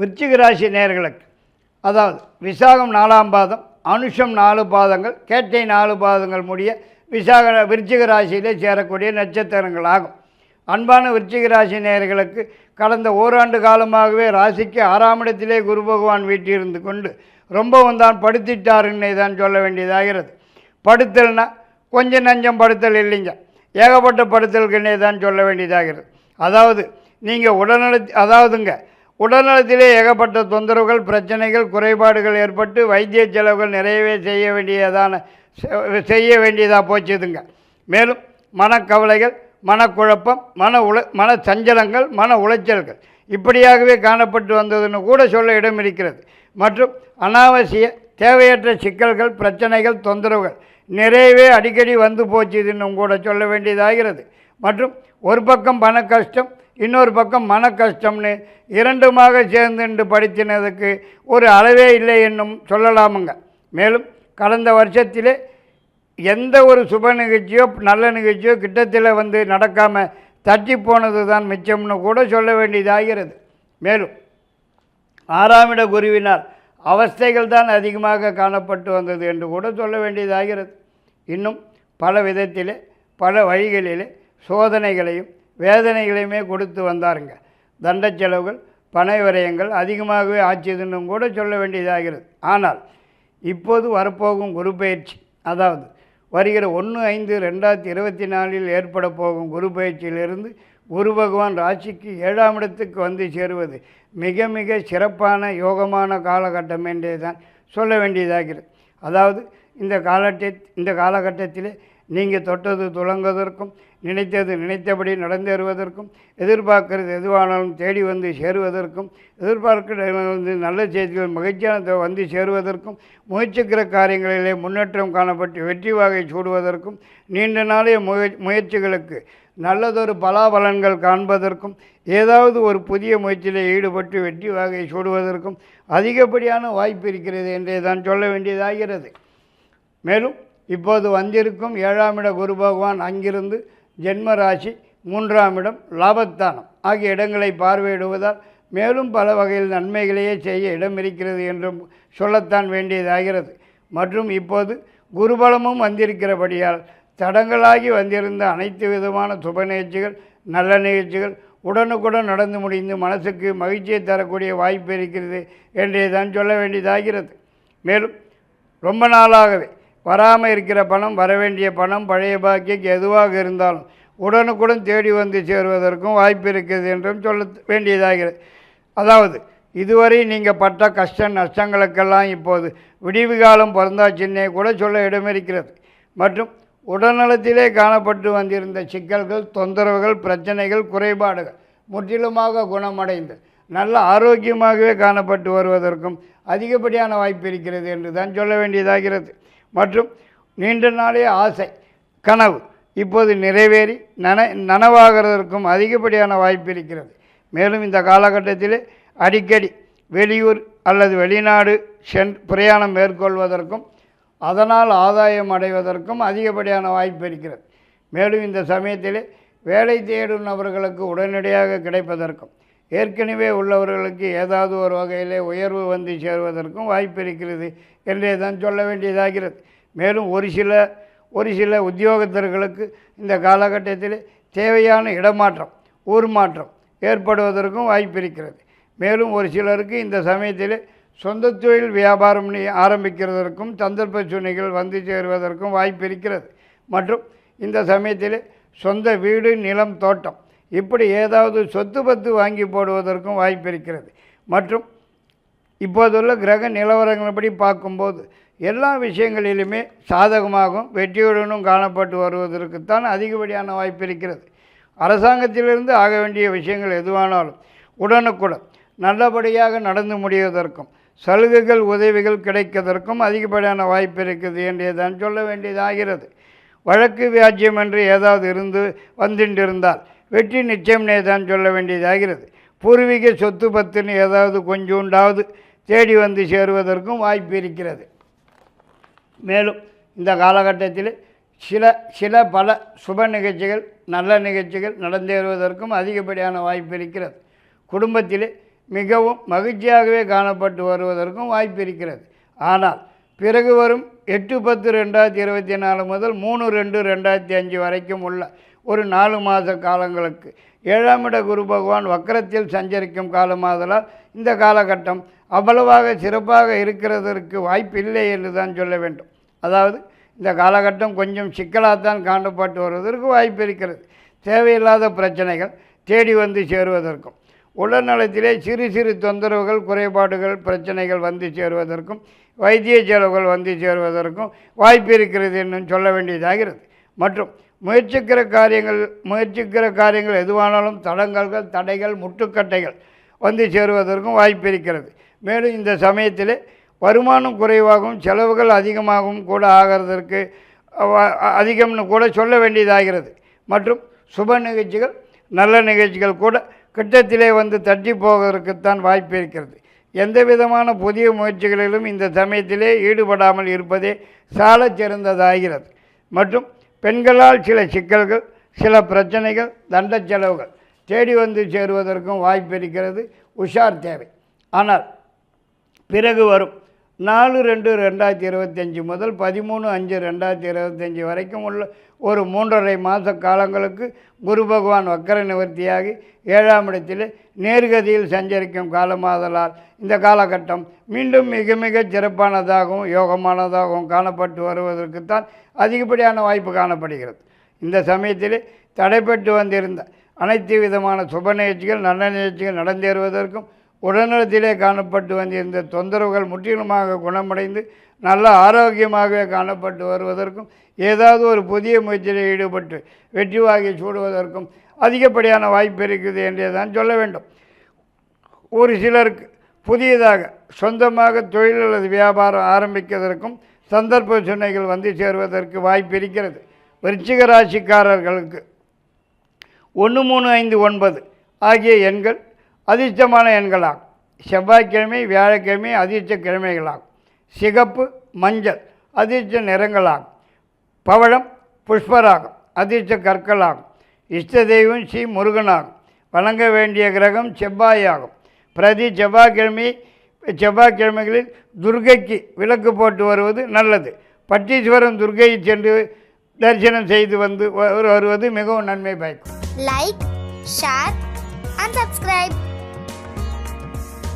விருச்சிக ராசி நேர்களுக்கு அதாவது விசாகம் நாலாம் பாதம் அனுஷம் நாலு பாதங்கள் கேட்டை நாலு பாதங்கள் முடிய விசாக விருச்சிக ராசியிலே சேரக்கூடிய நட்சத்திரங்கள் ஆகும். அன்பான விருச்சிக ராசி நேயர்களுக்கு கடந்த ஓராண்டு காலமாகவே ராசிக்கு ஆறாம் இடத்திலே குரு பகவான் வீட்டிலிருந்து கொண்டு ரொம்பவும் தான் படுத்திட்டாருன்னே தான் சொல்ல வேண்டியதாகிறது. படுத்தல்னா கொஞ்சம் நஞ்சம் படுத்தல் இல்லைங்க. ஏகப்பட்ட படுத்தல்கள்னே தான் சொல்ல வேண்டியதாகிறது. அதாவது நீங்கள் உடல்நல அதாவதுங்க உடல்நலத்திலே ஏகப்பட்ட தொந்தரவுகள் பிரச்சனைகள் குறைபாடுகள் ஏற்பட்டு வைத்திய செலவுகள் நிறையவே செய்ய வேண்டியதான செய்ய வேண்டியதாக போச்சுதுங்க. மேலும் மனக்கவலைகள் மனக்குழப்பம் மன உள மன சஞ்சலங்கள் மன உளைச்சல்கள் இப்படியாகவே காணப்பட்டு வந்ததுன்னு கூட சொல்ல இடம் இருக்கிறது. மற்றும் அனாவசிய தேவையற்ற சிக்கல்கள் பிரச்சனைகள் தொந்தரவுகள் நிறையவே அடிக்கடி வந்து போச்சுதுன்னு கூட சொல்ல வேண்டியதாகிறது. மற்றும் ஒரு பக்கம் பண கஷ்டம் இன்னொரு பக்கம் மன கஷ்டம்னு இரண்டுமாக சேர்ந்துண்டு படித்தினதுக்கு ஒரு அளவே இல்லை என்னும் சொல்லலாமுங்க. மேலும் கடந்த வருஷத்திலே எந்த ஒரு சுப நிகழ்ச்சியோ நல்ல நிகழ்ச்சியோ கிட்டத்தில் வந்து நடக்காமல் தட்டி போனது தான் மிச்சம்னு கூட சொல்ல வேண்டியதாகிறது. மேலும் ஆறாமிட குருவினால் அவஸ்தைகள் தான் அதிகமாக காணப்பட்டு வந்தது என்று கூட சொல்ல வேண்டியதாகிறது. இன்னும் பல விதத்திலே பல வழிகளிலே சோதனைகளையும் வேதனைகளையுமே கொடுத்து வந்தாருங்க. தண்ட செலவுகள் பண விரயங்கள் அதிகமாகவே ஆச்சுதுன்னு கூட சொல்ல வேண்டியதாகிறது. ஆனால் இப்போது வரப்போகும் குரு பயிற்சி அதாவது வருகிற ஒன்று ஐந்து ரெண்டாயிரத்தி இருபத்தி நாலில் ஏற்பட போகும் குரு பயிற்சியிலிருந்து குரு பகவான் ராசிக்கு ஏழாம் இடத்துக்கு வந்து சேருவது மிக மிக சிறப்பான யோகமான காலகட்டம் என்றே தான் சொல்ல வேண்டியதாகிறது. அதாவது இந்த காலத்தை இந்த காலகட்டத்திலே நீங்கள் தொட்டது துளங்குவதற்கும் நினைத்தது நினைத்தபடி நடந்தேறுவதற்கும் எதிர்பார்க்கிறது எதுவானாலும் தேடி வந்து சேருவதற்கும் எதிர்பார்க்கிற வந்து நல்ல செய்திகள் மகிழ்ச்சியான வந்து சேருவதற்கும் முயற்சிக்கிற காரியங்களிலே முன்னேற்றம் காணப்பட்டு வெற்றி வாகை சூடுவதற்கும் நீண்ட நாளைய முய முயற்சிகளுக்கு நல்லதொரு பலாபலன்கள் காண்பதற்கும் ஏதாவது ஒரு புதிய முயற்சியில் ஈடுபட்டு வெற்றி வாகை சூடுவதற்கும் அதிகப்படியான வாய்ப்பு இருக்கிறது என்றே தான் சொல்ல வேண்டியதாகிறது. மேலும் இப்போது வந்திருக்கும் ஏழாம் இட குரு பகவான் அங்கிருந்து ஜென்ம ராசி மூன்றாம் இடம் லாபத்தானம் ஆகிய இடங்களை பார்வையிடுவதால் மேலும் பல வகையில் நன்மைகளையே செய்ய இடம் இருக்கிறது என்றும் சொல்லத்தான் வேண்டியதாகிறது. மற்றும் இப்போது குருபலமும் வந்திருக்கிறபடியால் தடங்களாகி வந்திருந்த அனைத்து விதமான சுப நிகழ்ச்சிகள் நல்ல நிகழ்ச்சிகள் உடனுக்குடன் நடந்து முடிந்து மனசுக்கு மகிழ்ச்சியை தரக்கூடிய வாய்ப்பு இருக்கிறது என்றே தான் சொல்ல வேண்டியதாகிறது. மேலும் ரொம்ப நாளாகவே வராமல் இருக்கிற பணம் வரவேண்டிய பணம் பழைய பாக்கிக்கு எதுவாக இருந்தாலும் உடனுக்குடன் தேடி வந்து சேருவதற்கும் வாய்ப்பு இருக்குது என்றும் சொல்ல வேண்டியதாகிறது. அதாவது இதுவரை நீங்கள் பட்ட கஷ்ட நஷ்டங்களுக்கெல்லாம் இப்போது விடிவு காலம் பிறந்தாச்சுன்னே கூட சொல்ல இடமிருக்கிறது. மற்றும் உடல்நலத்திலே காணப்பட்டு வந்திருந்த சிக்கல்கள் தொந்தரவுகள் பிரச்சனைகள் குறைபாடுகள் முற்றிலுமாக குணமடைந்து நல்ல ஆரோக்கியமாகவே காணப்பட்டு வருவதற்கும் அதிகப்படியான வாய்ப்பு இருக்கிறது என்று தான் சொல்ல வேண்டியதாகிறது. மற்றும் நீண்ட நாளே ஆசை கனவு இப்போது நிறைவேறி நன நனவாகிறதற்கும் அதிகப்படியான வாய்ப்பு இருக்கிறது. மேலும் இந்த காலகட்டத்தில் அடிக்கடி வெளியூர் அல்லது வெளிநாடு சென் பிரயாணம் மேற்கொள்வதற்கும் அதனால் ஆதாயம் அடைவதற்கும் அதிகப்படியான வாய்ப்பு இருக்கிறது. மேலும் இந்த சமயத்தில் வேலை தேடும் நபர்களுக்கு உடனடியாக கிடைப்பதற்கும் ஏற்கனவே உள்ளவர்களுக்கு ஏதாவது ஒரு வகையிலே உயர்வு வந்து சேருவதற்கும் வாய்ப்பு இருக்கிறது என்றே தான் சொல்ல வேண்டியதாகிறது. மேலும் ஒரு சில ஒரு சில உத்தியோகத்தர்களுக்கு இந்த காலகட்டத்தில் தேவையான இடமாற்றம் ஊர் மாற்றம் ஏற்படுவதற்கும் வாய்ப்பு இருக்கிறது. மேலும் ஒரு சிலருக்கு இந்த சமயத்தில் சொந்த தொழில் வியாபாரம் ஆரம்பிக்கிறதற்கும் சந்தர்ப்ப சூழ்நிலைகள் வந்து சேருவதற்கும் வாய்ப்பு இருக்கிறது. மற்றும் இந்த சமயத்தில் சொந்த வீடு நிலம் தோட்டம் இப்படி ஏதாவது சொத்து பத்து வாங்கி போடுவதற்கும் வாய்ப்பு இருக்கிறது மற்றும் இப்போதுள்ள கிரக நிலவரங்கள்படி பார்க்கும்போது எல்லா விஷயங்களிலுமே சாதகமாகவும் வெற்றியுடனும் காணப்பட்டு வருவதற்குத்தான் அதிகப்படியான வாய்ப்பு இருக்கிறது அரசாங்கத்திலிருந்து ஆக வேண்டிய விஷயங்கள் எதுவானாலும் உடனுக்குடன் நல்லபடியாக நடந்து முடிவதற்கும் சலுகைகள் உதவிகள் கிடைப்பதற்கும் அதிகப்படியான வாய்ப்பு இருக்குது என்றே தான் சொல்ல வேண்டியதாகிறது. வழக்கு வியாஜ்யம் என்று ஏதாவது இருந்து வந்துட்டிருந்தால் வெற்றி நிச்சயம்னே தான் சொல்ல வேண்டியதாகிறது. பூர்வீக சொத்து பத்துன்னு ஏதாவது கொஞ்சோண்டாவது தேடி வந்து சேருவதற்கும் வாய்ப்பு இருக்கிறது. மேலும் இந்த காலகட்டத்தில் சில சில பல சுப நிகழ்ச்சிகள் நல்ல நிகழ்ச்சிகள் நடந்தேறுவதற்கும் அதிகப்படியான வாய்ப்பு இருக்கிறது. குடும்பத்தில் மிகவும் மகிழ்ச்சியாகவே காணப்பட்டு வருவதற்கும் வாய்ப்பு இருக்கிறது. ஆனால் பிறகு வரும் எட்டு பத்து ரெண்டாயிரத்தி இருபத்தி நாலு முதல் மூணு ரெண்டு ரெண்டாயிரத்தி அஞ்சு வரைக்கும் உள்ள ஒரு நாலு மாத காலங்களுக்கு. ஏழாம் இட குரு பகவான் வக்கரத்தில் சஞ்சரிக்கும் காலமாதலால் இந்த காலகட்டம் அவ்வளவாக சிறப்பாக இருக்கிறதற்கு வாய்ப்பில்லை என்று தான் சொல்ல வேண்டும். அதாவது இந்த காலகட்டம் கொஞ்சம் சிக்கலாகத்தான் காணப்பட்டு வருவதற்கு வாய்ப்பு இருக்கிறது. தேவையில்லாத பிரச்சனைகள் தேடி வந்து சேருவதற்கும் உடல்நலத்திலே சிறு சிறு தொந்தரவுகள் குறைபாடுகள் பிரச்சனைகள் வந்து சேருவதற்கும் வைத்திய செலவுகள் வந்து சேருவதற்கும் வாய்ப்பு இருக்கிறது என்னும் சொல்ல வேண்டியதாகிறது. மற்றும் முயற்சிக்கிற காரியங்கள் முயற்சிக்கிற காரியங்கள் எதுவானாலும் தடங்கல்கள் தடைகள் முட்டுக்கட்டைகள் வந்து சேருவதற்கும் வாய்ப்பு இருக்கிறது. மேலும் இந்த சமயத்தில் வருமானம் குறைவாகவும் செலவுகள் அதிகமாகவும் கூட ஆகிறதற்கு அதிகம்னு கூட சொல்ல வேண்டியதாகிறது. மற்றும் சுப நிகழ்ச்சிகள் நல்ல நிகழ்ச்சிகள் கூட கிட்டத்திலே வந்து தட்டி போவதற்குத்தான் வாய்ப்பு இருக்கிறது. எந்த விதமான புதிய முயற்சிகளிலும் இந்த சமயத்திலே ஈடுபடாமல் இருப்பதே சாலச் சிறந்ததாகிறது. மற்றும் பெண்களால் சில சிக்கல்கள் சில பிரச்சனைகள் தண்ட செலவுகள் தேடி வந்து சேருவதற்கும் வாய்ப்பு இருக்கிறது. உஷார் தேவை. ஆனால் பிறகு வரும் நாலு ரெண்டு ரெண்டாயிரத்தி இருபத்தஞ்சி முதல் பதிமூணு அஞ்சு ரெண்டாயிரத்தி இருபத்தஞ்சி வரைக்கும் உள்ள ஒரு மூன்றரை மாத காலங்களுக்கு குரு பகவான் வக்கர நிவர்த்தியாகி ஏழாம் இடத்தில் நேர்கதியில் சஞ்சரிக்கும் காலமாதலால் இந்த காலகட்டம் மீண்டும் மிக மிக சிறப்பானதாகவும் யோகமானதாகவும் காணப்பட்டு வருவதற்குத்தான் அதிகப்படியான வாய்ப்பு காணப்படுகிறது. இந்த சமயத்தில் தடைப்பட்டு வந்திருந்த அனைத்து விதமான சுப நிகழ்ச்சிகள் நல்ல நிகழ்ச்சிகள் நடந்தேறுவதற்கும் உடல்நலத்திலே காணப்பட்டு வந்திருந்த தொந்தரவுகள் முற்றிலுமாக குணமடைந்து நல்ல ஆரோக்கியமாகவே காணப்பட்டு வருவதற்கும் ஏதாவது ஒரு புதிய முயற்சியில் ஈடுபட்டு வெற்றி வாங்கி சூடுவதற்கும் அதிகப்படியான வாய்ப்பு இருக்குது என்றே தான் சொல்ல வேண்டும். ஒரு சிலருக்கு புதியதாக சொந்தமாக தொழில் அல்லது வியாபாரம் ஆரம்பிக்கிறதற்கும் சந்தர்ப்ப சூழ்நிலைகள் வந்து சேருவதற்கு வாய்ப்பு இருக்கிறது. விருச்சிக ராசிக்காரர்களுக்கு ஒன்று மூணு ஐந்து ஒன்பது ஆகிய எண்கள் அதிர்ஷ்டமான எண்களாகும் செவ்வாய்க்கிழமை வியாழக்கிழமை அதிர்ஷ்ட கிழமைகளாகும் சிகப்பு மஞ்சள் அதிர்ஷ்ட நிறங்களாகும் பவழம் புஷ்பராகும் அதிர்ஷ்ட கற்களாகும் இஷ்ட தெய்வம் ஸ்ரீ முருகனாகும் வணங்க வேண்டிய கிரகம் செவ்வாயாகும். பிரதி செவ்வாய்க்கிழமை செவ்வாய்க்கிழமைகளில் துர்கைக்கு விளக்கு போட்டு வருவது நல்லது. பட்டீஸ்வரம் துர்க்கையை சென்று தரிசனம் செய்து வந்து வருவது மிகவும் நன்மை பயக்கும். Like share and subscribe